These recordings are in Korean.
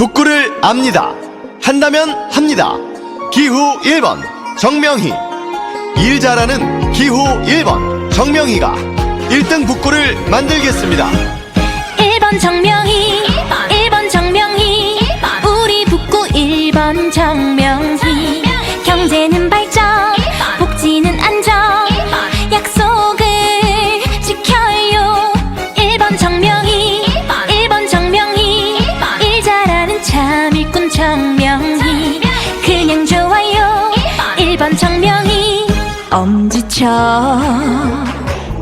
북구를 압니다. 한다면 합니다. 기후 1번 정명희 일 잘하는 기후 1번 정명희가 1등 북구를 만들겠습니다. 1번 정명희 1번 정명희 우리 북구 1번 정명희 3일꾼 정명이 그냥 좋아요. 1번 정명이 엄지척.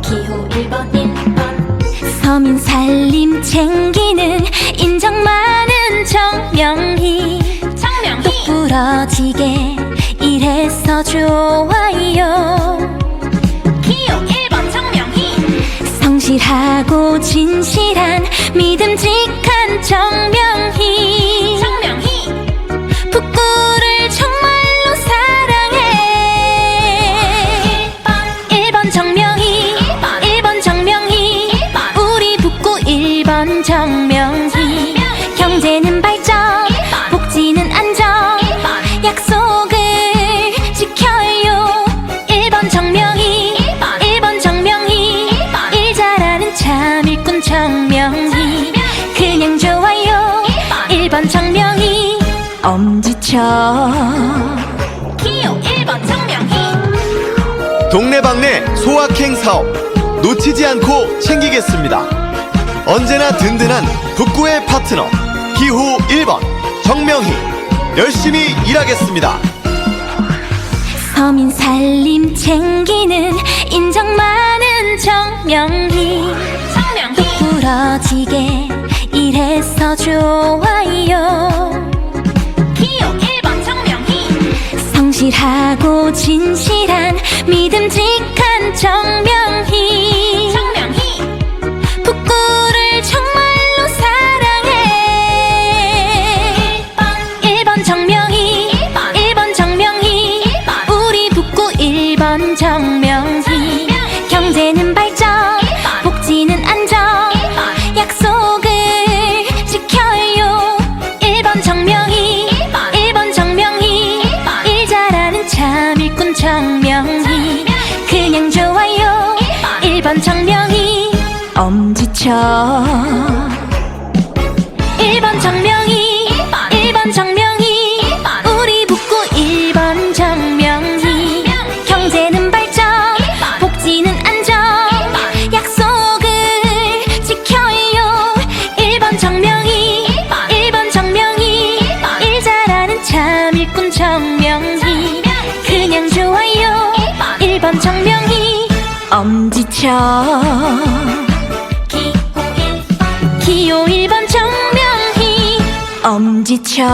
기호 1번 1번. 서민 살림 챙기는 인정 많은 정명이 정명이. 똑부러지게 일해서 좋아요. 기호 1번 정명이. 성실하고 진실한 믿음직한 정명희 엄지척. 기호 1번 정명희. 동네방네 소확행 사업. 놓치지 않고 챙기겠습니다. 언제나 든든한 북구의 파트너. 기후 1번 정명희. 열심히 일하겠습니다. 서민 살림 챙기는 인정 많은 정명희. 똑 부러지게 일해서 좋아 성실하고 진실한 믿음직한 정 엄지척. 1번 정명희 1번 정명희 우리 북구 1번 정명희 경제는 발전 복지는 안정 약속을 지켜요. 1번 정명희 1번 정명희 일 잘하는 참 일꾼 정명희 그냥 좋아요. 1번 정명희 엄지척 기호 1번 정명희 엄지척